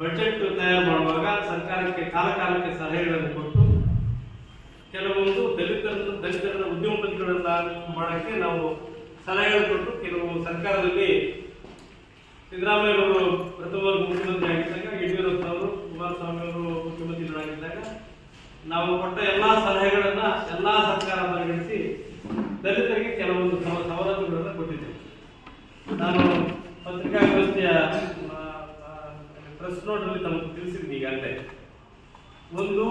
ಮಾಡುವಾಗ ಸರ್ಕಾರಕ್ಕೆ ಕಾಲ ಕಾಲಕ್ಕೆ ಸಲಹೆಗಳನ್ನು ಕೊಟ್ಟು ಕೆಲವೊಂದು ದಲಿತರನ್ನು ದಲಿತರ ಉದ್ಯಮಪತಿಗಳನ್ನ ಮಾಡಕ್ಕೆ ನಾವು ಸಲಹೆಗಳು ಕೊಟ್ಟು ಕೆಲವು ಸರ್ಕಾರದಲ್ಲಿ ಸಿದ್ದರಾಮಯ್ಯವರು ಪ್ರಥಮ ಮುಖ್ಯಮಂತ್ರಿ ಆಗಿದ್ದಾಗ ಯಡಿಯೂರಪ್ಪನವರು ಕುಮಾರಸ್ವಾಮಿ ಅವರು ಮುಖ್ಯಮಂತ್ರಿಗಳಾಗಿದ್ದಾಗ ನಾವು ಕೊಟ್ಟ ಎಲ್ಲಾ ಸಲಹೆಗಳನ್ನ ಎಲ್ಲಾ ಸರ್ಕಾರ ಪರಿಗಣಿಸಿ ದಲಿತರಿಗೆ ಕೆಲವೊಂದು ಸವ- ಸವಲತ್ತುಗಳನ್ನು ಕೊಟ್ಟಿದ್ದೇವೆ. ನಾನು ಪತ್ರಿಕಾಗೋಷ್ಠಿಯ ಪ್ರೆಸ್ ನಮಗೆ ತಿಳಿಸಿದ್ದೀನಿ ಈಗಾಗಲೇ ಒಂದು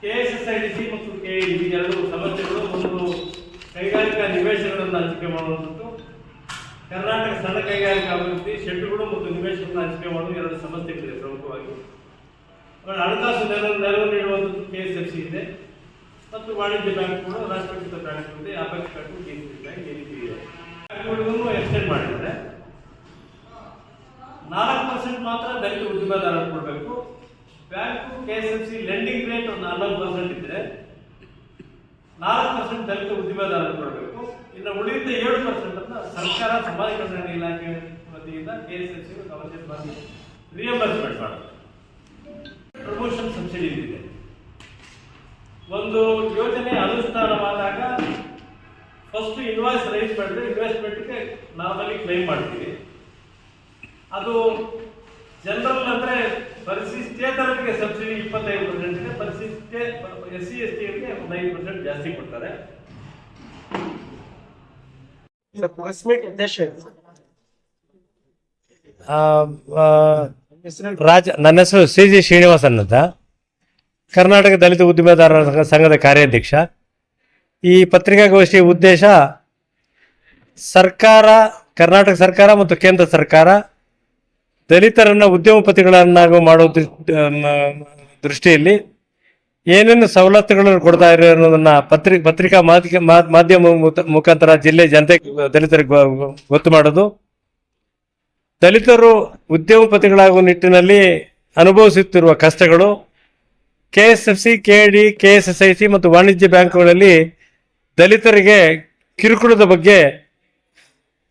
K S S I D C ಮತ್ತು ಕೆ ಇ ಡಿ ಎರಡು ಸಮಸ್ಯೆಗಳು ಒಂದು ಕೈಗಾರಿಕಾ ನಿವೇಶನಗಳನ್ನು ಹಂಚಿಕೆ ಮಾಡುವಂಥದ್ದು. ಕರ್ನಾಟಕ ಸಣ್ಣ ಕೈಗಾರಿಕಾ ಅಭಿವೃದ್ಧಿ ಶೆಡ್ಡುಗಳು ಮತ್ತು ನಿವೇಶನಗಳನ್ನು ಹಂಚಿಕೆ ಮಾಡುವ ಎರಡು ಸಮಸ್ಯೆಗಳಿದೆ ಪ್ರಮುಖವಾಗಿ. ಹಣಕಾಸು ನೆರವು ನೆರವು ನೀಡುವಂಥದ್ದು ಕೆ ಎಸ್ ಎಫ್ ಸಿ ಇದೆ. ಮತ್ತು ವಾಣಿಜ್ಯ ಬ್ಯಾಂಕ್ ಕೂಡ ರಾಷ್ಟ್ರೀಕೃತ ಬ್ಯಾಂಕ್ ಇದೆ ಅಪೆಕ್ಸ್ ಬ್ಯಾಂಕ್ ಎ ಇದೆ ಬ್ಯಾಂಕ್ಗಳಿಗೂ ಎಕ್ಸ್ಟೆಂಡ್ ಮಾಡಿದ್ದಾರೆ ನಾಲ್ಕು ಪರ್ಸೆಂಟ್ ಮಾತ್ರ ದಲಿತ ಉದ್ಯಮದಾರರು ಕೊಡಬೇಕು bank K S F C lending rate ಒಂದು ಹನ್ನೊಂದು ಪರ್ಸೆಂಟ್ ಇದ್ರೆ ನಾಲ್ಕು ಪರ್ಸೆಂಟ್ ಮಾಡಬೇಕು ಕೊಡಬೇಕು. ಇನ್ನು ಉಳಿದ ಏಳು ಪರ್ಸೆಂಟ್ ಅನ್ನ ಸರ್ಕಾರ ಸಮಾಜ ಕಲ್ಯಾಣ ಇಲಾಖೆ ವತಿಯಿಂದ ಕೆ ಎಸ್ ಎಸ್ ಸಿ ಮಾಡಿ ರಿಯಂಬರ್ಸ್ಮೆಂಟ್ ಮಾಡುತ್ತೆ ಪ್ರಮೋಷನ್ ಸಬ್ಸಿಡಿ ಇದೆ. ಒಂದು ಯೋಜನೆ ಅನುಷ್ಠಾನವಾದಾಗ ಫಸ್ಟ್ ಇನ್ವಾಯ್ಸ್ ರೈಸ್ ಮಾಡಿದ್ರೆ ಇನ್ವೆಸ್ಟ್ಮೆಂಟ್ಗೆ ನಾರ್ಮಲಿ ಕ್ಲೈಮ್ ಮಾಡ್ತೀವಿ. ಅದು ಜನರಲ್ ಅಂದ್ರೆ ಪರಿಶಿಷ್ಟೇತರರಿಗೆ ಸಬ್ಸಿಡಿ ಇಪ್ಪತ್ತೈದು ಪರ್ಸೆಂಟ್ ಇದೆ ಪರಿಶಿಷ್ಟ ಎಸ್ ಸಿ ಎಸ್ ಟಿಗೆ ಒಂದು ಪರ್ಸೆಂಟ್ ಜಾಸ್ತಿ ಕೊಡ್ತಾರೆ ಪ್ರೆಸ್ ಮೀಟ್ ಉದ್ದೇಶ ಏನು? ಆ, ಆ, ರಾಜ, ನನ್ನ ಹೆಸರು ಸಿ ಜಿ ಶ್ರೀನಿವಾಸನ್ ಅಂತ ಕರ್ನಾಟಕ ದಲಿತ ಉದ್ಯಮದಾರರ ಸಂಘ- ಸಂಘದ ಕಾರ್ಯಾಧ್ಯಕ್ಷ. ಈ ಪತ್ರಿಕಾಗೋಷ್ಠಿಯ ಉದ್ದೇಶ ಸರ್ಕಾರ, ಕರ್ನಾಟಕ ಸರ್ಕಾರ ಮತ್ತು ಕೇಂದ್ರ ಸರ್ಕಾರ ದಲಿತರನ್ನ ಉದ್ಯಮಪತಿಗಳನ್ನಾಗಿ ಮಾಡೋ ದೃಷ್ಟಿಯಲ್ಲಿ ಏನೇನು ಸವಲತ್ತುಗಳನ್ನು ಕೊಡ್ತಾ ಇರೋ ಅನ್ನೋದನ್ನ ಪತ್ರಿ, ಪತ್ರಿಕಾ ಮಾಧ್ಯಮ ಮುಖಾಂತರ ಜಿಲ್ಲೆ ಜನತೆ ದಲಿತರಿಗೆ ಗೊತ್ತು ಮಾಡೋದು. ದಲಿತರು ಉದ್ಯಮಪತಿಗಳಾಗುವ ನಿಟ್ಟಿನಲ್ಲಿ ಅನುಭವಿಸುತ್ತಿರುವ ಕಷ್ಟಗಳು. K S F C, K D, K S S I C ಮತ್ತು ವಾಣಿಜ್ಯ ಬ್ಯಾಂಕುಗಳಲ್ಲಿ ದಲಿತರಿಗೆ ಕಿರುಕುಳದ ಬಗ್ಗೆ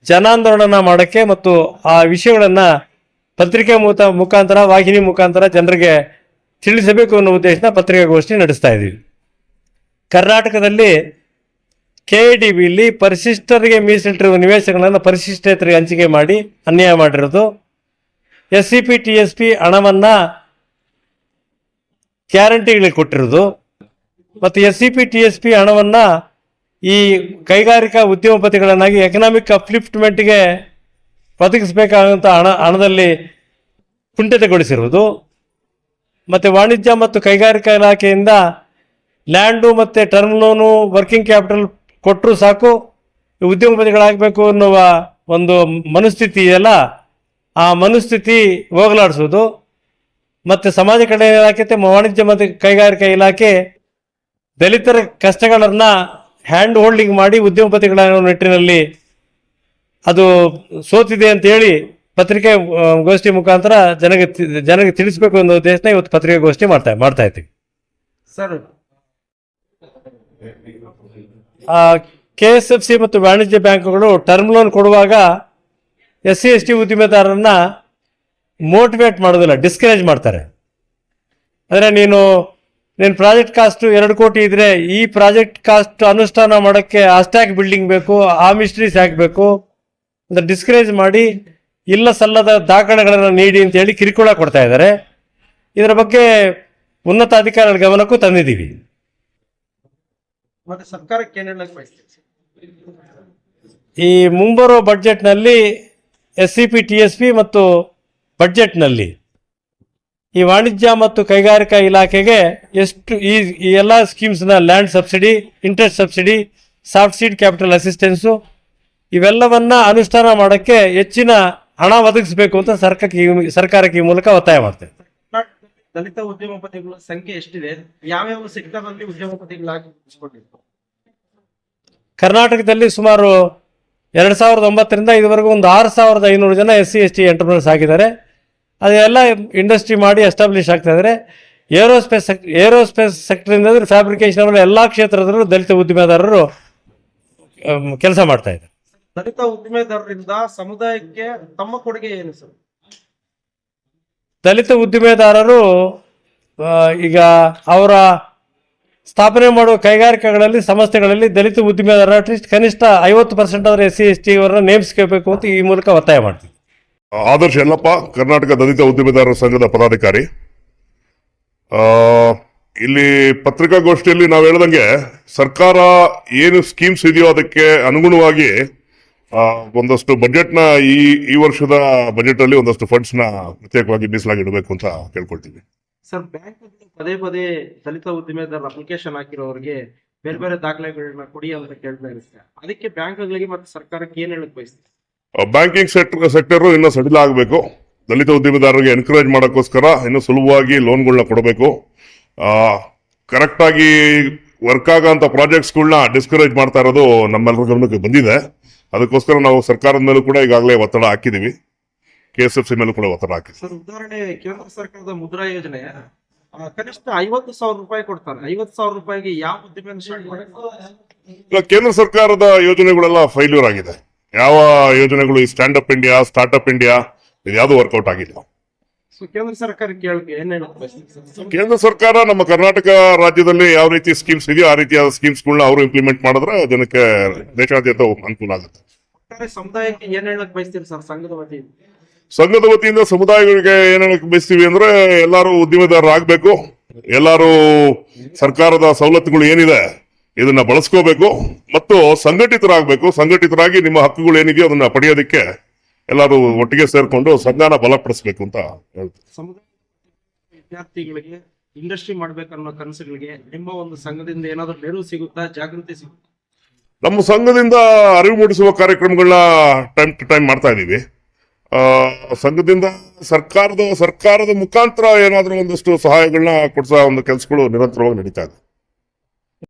ಜನಾಂದೋಲನ ಮಾಡೋಕ್ಕೆ ಮತ್ತು ಆ ವಿಷಯಗಳನ್ನು ಪತ್ರಿಕೆ ಮುಖ ಮುಖಾಂತರ, ವಾಹಿನಿ ಮುಖಾಂತರ ಜನರಿಗೆ ತಿಳಿಸಬೇಕು ಅನ್ನೋ ಉದ್ದೇಶನ ಪತ್ರಿಕಾಗೋಷ್ಠಿ ನಡೆಸ್ತಾ ಇದ್ದೀವಿ. ಕರ್ನಾಟಕದಲ್ಲಿ ಕೆ ಡಿ ಬಿಲಿ ಪರಿಶಿಷ್ಟರಿಗೆ ಮೀಸಲಿಟ್ಟಿರುವ ನಿವೇಶನಗಳನ್ನು ಪರಿಶಿಷ್ಟೇತರಿಗೆ ಹಂಚಿಕೆ ಮಾಡಿ ಅನ್ಯಾಯ ಮಾಡಿರೋದು. S C P, T S P ಹಣವನ್ನು ಗ್ಯಾರಂಟಿಗಳಿಗೆ ಕೊಟ್ಟಿರೋದು. ಮತ್ತು S C P, T S P ಹಣವನ್ನು ಈ ಕೈಗಾರಿಕಾ ಉದ್ಯಮಪತಿಗಳನ್ನಾಗಿ ಎಕನಾಮಿಕ್ ಅಪ್ಲಿಫ್ಟ್ಮೆಂಟ್ಗೆ ಒದಗಿಸಬೇಕಾದಂಥ ಹಣ, ಹಣದಲ್ಲಿ ಕುಂಠಿತಗೊಳಿಸಿರುವುದು ಮತ್ತು ವಾಣಿಜ್ಯ ಮತ್ತು ಕೈಗಾರಿಕಾ ಇಲಾಖೆಯಿಂದ ಲ್ಯಾಂಡು ಮತ್ತು ಟರ್ಮ್ ಲೋನು, ವರ್ಕಿಂಗ್ ಕ್ಯಾಪಿಟಲ್ ಕೊಟ್ಟರು ಸಾಕು. ಉದ್ಯಮಪತಿಗಳಾಗಬೇಕು ಅನ್ನುವ ಒಂದು ಮನಸ್ಥಿತಿ ಇದೆಯಲ್ಲ ಆ ಮನಸ್ಥಿತಿ ಹೋಗಲಾಡಿಸೋದು. ಮತ್ತು ಸಮಾಜ ಕಲ್ಯಾಣ ಇಲಾಖೆ ವಾಣಿಜ್ಯ ಮತ್ತು ಕೈಗಾರಿಕಾ ಇಲಾಖೆ ದಲಿತರ ಕಷ್ಟಗಳನ್ನು ಹ್ಯಾಂಡ್ ಹೋಲ್ಡಿಂಗ್ ಮಾಡಿ ಉದ್ಯಮಪತಿಗಳ ನಿಟ್ಟಿನಲ್ಲಿ ಅದು ಸೋತಿದೆ ಅಂತ ಹೇಳಿ ಪತ್ರಿಕೆ ಗೋಷ್ಠಿ ಮುಖಾಂತರ ಜನಗೆ ಜನರಿಗೆ ತಿಳಿಸ್ಬೇಕು ಅನ್ನೋ ಉದ್ದೇಶನ ಇವತ್ತು ಪತ್ರಿಕಾಗೋಷ್ಠಿ ಮಾಡ್ತಾ ಮಾಡ್ತಾ ಇದ್ದೀವಿ. Sir. K S F C ಮತ್ತು ವಾಣಿಜ್ಯ ಬ್ಯಾಂಕುಗಳು ಟರ್ಮ್ ಲೋನ್ ಕೊಡುವಾಗ ಎಸ್ ಸಿ ಎಸ್ ಟಿ ಉದ್ದಿಮೆದಾರರನ್ನ ಮೋಟಿವೇಟ್ ಮಾಡೋದಿಲ್ಲ ಡಿಸ್ಕರೇಜ್ ಮಾಡ್ತಾರೆ. ಅಂದರೆ ನೀನು ನೀನು ಪ್ರಾಜೆಕ್ಟ್ ಕಾಸ್ಟ್ ಎರಡು ಕೋಟಿ ಇದ್ರೆ ಈ ಪ್ರಾಜೆಕ್ಟ್ ಕಾಸ್ಟ್ ಅನುಷ್ಠಾನ ಮಾಡೋಕ್ಕೆ ಅಷ್ಟ್ಯಾಕ್ ಬಿಲ್ಡಿಂಗ್ ಬೇಕು ಆ ಮಿಸ್ಟ್ರೀಸ್ ಹಾಕಬೇಕು ಅಂತ ಡಿಸ್ಕರೇಜ್ ಮಾಡಿ ಇಲ್ಲ ಸಲ್ಲದ ದಾಖಲೆಗಳನ್ನು ನೀಡಿ ಅಂತ ಹೇಳಿ ಕಿರುಕುಳ ಕೊಡ್ತಾ ಇದ್ದಾರೆ. ಇದರ ಬಗ್ಗೆ ಉನ್ನತ ಅಧಿಕಾರಿಗಳ ಗಮನಕ್ಕೂ ತಂದಿದ್ದೀವಿ. ಈ ಮುಂಬರುವ ಬಡ್ಜೆಟ್ನಲ್ಲಿ S C P T S P ಮತ್ತು ಬಡ್ಜೆಟ್ನಲ್ಲಿ ಈ ವಾಣಿಜ್ಯ ಮತ್ತು ಕೈಗಾರಿಕಾ ಇಲಾಖೆಗೆ ಎಷ್ಟು ಈ ಈ ಎಲ್ಲ ಸ್ಕೀಮ್ಸ್ನ land subsidy interest subsidy soft seed capital assistance ಇವೆಲ್ಲವನ್ನ ಅನುಷ್ಠಾನ ಮಾಡೋಕ್ಕೆ ಹೆಚ್ಚಿನ ಹಣ ಒದಗಿಸಬೇಕು ಅಂತ ಸರ್ಕಾರಕ್ಕೆ ಈ- ಸರ್ಕಾರಕ್ಕೆ ಈ ಮೂಲಕ ಒತ್ತಾಯ ಮಾಡ್ತೇವೆ. ಕರ್ನಾಟಕದಲ್ಲಿ ದಲಿತ ಉದ್ಯಮಪತಿಗಳ ಸಂಖ್ಯೆ ಎಷ್ಟಿದೆ? ಯಾವ್ಯಾವ ಸೆಕ್ಟರ್ ಅಲ್ಲಿ ಉದ್ಯಮಪತಿಗಳಾಗಿ ಕರ್ನಾಟಕದಲ್ಲಿ ಸುಮಾರು ಎರಡು ಸಾವಿರದ ಒಂಬತ್ತರಿಂದ ಇದುವರೆಗೂ ಒಂದು ಆರು ಸಾವಿರದ ಐನೂರು ಜನ S C S T entrepreneurs ಆಗಿದ್ದಾರೆ. ಅದೆಲ್ಲ ಇಂಡಸ್ಟ್ರಿ ಮಾಡಿ ಎಸ್ಟಾಬ್ಲಿಷ್ ಆಗ್ತಾ ಇದ್ದಾರೆ. ಏರೋಸ್ಪೇಸ್ ಸೆಕ್ ಏರೋಸ್ಪೇಸ್ ಸೆಕ್ಟರಿಂದ ಫ್ಯಾಬ್ರಿಕೇಶನ್ ಅವರ ಎಲ್ಲ ಕ್ಷೇತ್ರದಲ್ಲೂ ದಲಿತ ಉದ್ಯಮದಾರರು ಕೆಲಸ ಮಾಡ್ತಾ ಇದ್ದಾರೆ. ದಲಿತ ಉದ್ದಿಮೆದಾರರಿಂದ ಸಮುದಾಯಕ್ಕೆ ತಮ್ಮ ಕೊಡುಗೆ ಏನು ಸರ್? ದಲಿತ ಉದ್ದಿಮೆದಾರರು ಈಗ ಅವರ ಸ್ಥಾಪನೆ ಮಾಡುವ ಕೈಗಾರಿಕೆಗಳಲ್ಲಿ ಸಂಸ್ಥೆಗಳಲ್ಲಿ ದಲಿತ ಉದ್ದಿಮೆದಾರ ಅಟ್ಲೀಸ್ಟ್ ಕನಿಷ್ಠ ಐವತ್ತು ಪರ್ಸೆಂಟ್ ಆದರೆ ಎಸ್ ಸಿ ಎಸ್ ಟಿ ಅವರನ್ನ ನೇಮಿಸ್ಕೋಬೇಕು ಅಂತ ಈ ಮೂಲಕ ಒತ್ತಾಯ ಮಾಡ್ತೀವಿ. ಆದರ್ಶ ಎಲ್ಲಪ್ಪ ಕರ್ನಾಟಕ ದಲಿತ ಉದ್ದಿಮೆದಾರರ ಸಂಘದ ಪದಾಧಿಕಾರಿ. ಆ, ಇಲ್ಲಿ ಪತ್ರಿಕಾಗೋಷ್ಠಿಯಲ್ಲಿ ನಾವು ಹೇಳ್ದಂಗೆ ಸರ್ಕಾರ ಏನು ಸ್ಕೀಮ್ಸ್ ಇದೆಯೋ ಅದಕ್ಕೆ ಅನುಗುಣವಾಗಿ ಒಂದಷ್ಟು ಬಜೆಟ್ನ ಈ ಈ ವರ್ಷದ ಬಜೆಟ್ ಅಲ್ಲಿ ಒಂದಷ್ಟು ಫಂಡ್ಸ್ನ ಪ್ರತ್ಯೇಕವಾಗಿ ಮೀಸಲಾಗಿ ಇಡಬೇಕು ಅಂತ ಕೇಳ್ಕೊಳ್ತೀವಿ. ಸರ್ ಬ್ಯಾಂಕ್ ಪದೇ ಪದೇ ದಲಿತ ಉದ್ದಿಮೆದಾರರ ಅಪ್ಲಿಕೇಶನ್ ಹಾಕಿರೋರಿಗೆ ಬೇರೆ ಬೇರೆ ದಾಖಲೆಗಳನ್ನ ಕೊಡಿ ಅಂತ ಕೇಳ್ತಾ ಇರುತ್ತೆ ಅದಕ್ಕೆ ಬ್ಯಾಂಕ್ಗಳಿಗೆ ಮತ್ತೆ ಸರ್ಕಾರಕ್ಕೆ ಏನ್ ಹೇಳಕ್ ಬಯಸ್ತೀವಿ ಬ್ಯಾಂಕಿಂಗ್ ಸೆಕ್ಟರ್ ಸೆಕ್ಟರ್ ಇನ್ನೂ ಸಡಿಲ ಆಗಬೇಕು. ದಲಿತ ಉದ್ಯಮದಾರರಿಗೆ ಎನ್ಕರೇಜ್ ಮಾಡೋಕ್ಕೋಸ್ಕರ ಇನ್ನೂ ಸುಲಭವಾಗಿ ಲೋನ್ಗಳನ್ನ ಕೊಡಬೇಕು. ಕರೆಕ್ಟಾಗಿ ವರ್ಕ್ ಆಗೋ ಅಂಥ ಪ್ರಾಜೆಕ್ಟ್ಸ್ಗಳನ್ನ ಡಿಸ್ಕರೇಜ್ ಮಾಡ್ತಾ ಇರೋದು ನಮ್ಮೆಲ್ಲರ ಗಮನಕ್ಕೆ ಬಂದಿದೆ. ಅದಕ್ಕೋಸ್ಕರ ನಾವು ಸರ್ಕಾರದ ಮೇಲೂ ಕೂಡ ಈಗಾಗಲೇ ಒತ್ತಡ ಹಾಕಿದೀವಿ. ಕೆ ಎಸ್ ಎಫ್ ಸಿ ಮೇಲೂ ಕೂಡ ಒತ್ತಡ ಹಾಕಿದ್ವಿ. ಸರ್ ಉದಾಹರಣೆ ಕೇಂದ್ರ ಸರ್ಕಾರದ ಮುದ್ರಾ ಯೋಜನೆ. ಆ, ಕನಿಷ್ಠ ಐವತ್ತು ಸಾವಿರ ರೂಪಾಯಿ ಕೊಡ್ತಾರೆ. ಐವತ್ತು ಸಾವಿರ ರೂಪಾಯಿಗೆ ಯಾವ ಉದ್ದಿಮೆ ಕೇಂದ್ರ ಸರ್ಕಾರದ ಯೋಜನೆಗಳೆಲ್ಲ ಫೈಲ್ಯೂರ್ ಆಗಿದೆ. ಯಾವ ಯೋಜನೆಗಳು ಈ stand up India start up India ಇದ್ಯಾವುದು ವರ್ಕೌಟ್ ಆಗಿಲ್ಲ. ಕೇಂದ್ರ ಸರ್ಕಾರ ಕೇಂದ್ರ ನಮ್ಮ ಕರ್ನಾಟಕ ರಾಜ್ಯದಲ್ಲಿ ಯಾವ ರೀತಿ ಸ್ಕೀಮ್ಸ್ ಇದೆಯೋ ಆ ರೀತಿಯಾದ ಸ್ಕೀಮ್ಸ್ಗಳನ್ನ ಅವರು ಇಂಪ್ಲಿಮೆಂಟ್ ಮಾಡಿದ್ರೆ ಜನಕ್ಕೆ ದೇಶಾದ್ಯಂತ ಅನುಕೂಲ ಆಗುತ್ತೆ. ಒಟ್ಟಾರೆ ಸಮುದಾಯಕ್ಕೆ ಏನ್ ಹೇಳಕ್ ಬಯಸ್ತೀರಿ ಸರ್ ಸಂಘದ ವತಿಯಿಂದ? ಸಂಘದ ವತಿಯಿಂದ ಸಮುದಾಯಗಳಿಗೆ ಏನ್ ಹೇಳಕ್ ಬಯಸ್ತೀವಿ ಅಂದ್ರೆ ಎಲ್ಲರೂ ಉದ್ದಿಮೆದಾರರಾಗಬೇಕು ಎಲ್ಲರೂ ಸರ್ಕಾರದ ಸವಲತ್ತುಗಳು ಏನಿದೆ ಇದನ್ನ ಬಳಸ್ಕೋಬೇಕು ಮತ್ತು ಸಂಘಟಿತರಾಗಬೇಕು ಸಂಘಟಿತರಾಗಿ ನಿಮ್ಮ ಹಕ್ಕುಗಳು ಏನಿದೆಯೋ ಅದನ್ನ ಪಡೆಯೋದಕ್ಕೆ ಎಲ್ಲರೂ ಒಟ್ಟಿಗೆ ಸೇರ್ಕೊಂಡು ಸಂಘನ ಬಲಪಡಿಸಬೇಕು ಅಂತ ಹೇಳ್ತೀನಿ. ವಿದ್ಯಾರ್ಥಿಗಳಿಗೆ ಇಂಡಸ್ಟ್ರಿ ಮಾಡ್ಬೇಕನ್ನೋ ಕನಸುಗಳಿಗೆ ನಿಮ್ಮ ಒಂದು ಸಂಘದಿಂದ ಏನಾದ್ರು ನೆರವು ಸಿಗುತ್ತಾ? ಜಾಗೃತಿ ಸಿಗುತ್ತಾ? ನಮ್ಮ ಸಂಘದಿಂದ ಅರಿವು ಮೂಡಿಸುವ ಕಾರ್ಯಕ್ರಮಗಳನ್ನ ಟೈಮ್ ಟು ಟೈಮ್ ಮಾಡ್ತಾ ಇದ್ದೀವಿ. ಆ, ಸಂಘದಿಂದ ಸರ್ಕಾರದ ಸರ್ಕಾರದ ಮುಖಾಂತರ ಏನಾದರೂ ಒಂದಷ್ಟು ಸಹಾಯಗಳನ್ನ ಕೊಡಿಸೋ ಒಂದು ಕೆಲಸಗಳು ನಿರಂತರವಾಗಿ ನಡೀತಾ ಇದೆ.